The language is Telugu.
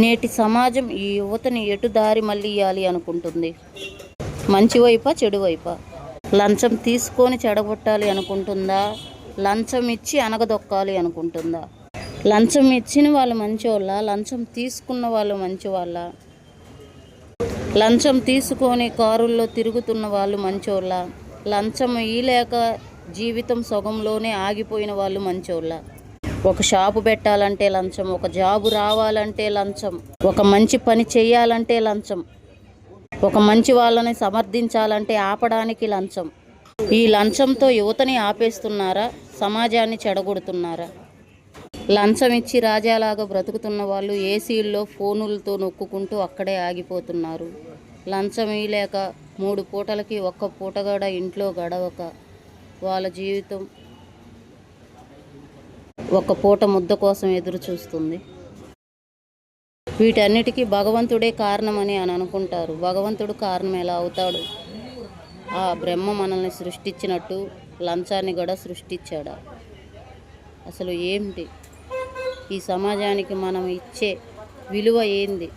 నేటి సమాజం ఈ యువతని ఎటు దారి మళ్ళీయాలి అనుకుంటుంది? మంచి వైపా చెడు వైపా? లంచం తీసుకొని చెడగొట్టాలి అనుకుంటుందా? లంచం ఇచ్చి అనగదొక్కాలి అనుకుంటుందా? లంచం ఇచ్చిన వాళ్ళు మంచివాళ్ళ లంచం తీసుకున్న వాళ్ళు మంచివాళ్ళ? లంచం తీసుకొని కారుల్లో తిరుగుతున్న వాళ్ళు మంచోళ్ళ? లంచం ఇయలేక జీవితం సగంలోనే ఆగిపోయిన వాళ్ళు మంచోళ్ళ? ఒక షాపు పెట్టాలంటే లంచం ఒక జాబు రావాలంటే లంచం ఒక మంచి పని చేయాలంటే లంచం ఒక మంచి వాళ్ళని సమర్థించాలంటే ఆపడానికి లంచం. ఈ లంచంతో యువతని ఆపేస్తున్నారా? సమాజాన్ని చెడగొడుతున్నారా? లంచం ఇచ్చి రాజాలాగా బ్రతుకుతున్న వాళ్ళు ఏసీల్లో ఫోనులతో నొక్కుకుంటూ అక్కడే ఆగిపోతున్నారు. లంచం ఇయ్యలేక మూడు పూటలకి ఒక్క పూటగడ ఇంట్లో గడవక వాళ్ళ జీవితం ఒక పూట ముద్ద కోసం ఎదురు చూస్తుంది. వీటన్నిటికీ భగవంతుడే కారణమని అని అనుకుంటారు. భగవంతుడు కారణం ఎలా అవుతాడు? ఆ బ్రహ్మ మనల్ని సృష్టించినట్టు లంచాన్ని కూడా సృష్టించాడా? అసలు ఏంటి ఈ సమాజానికి మనం ఇచ్చే విలువ ఏంది?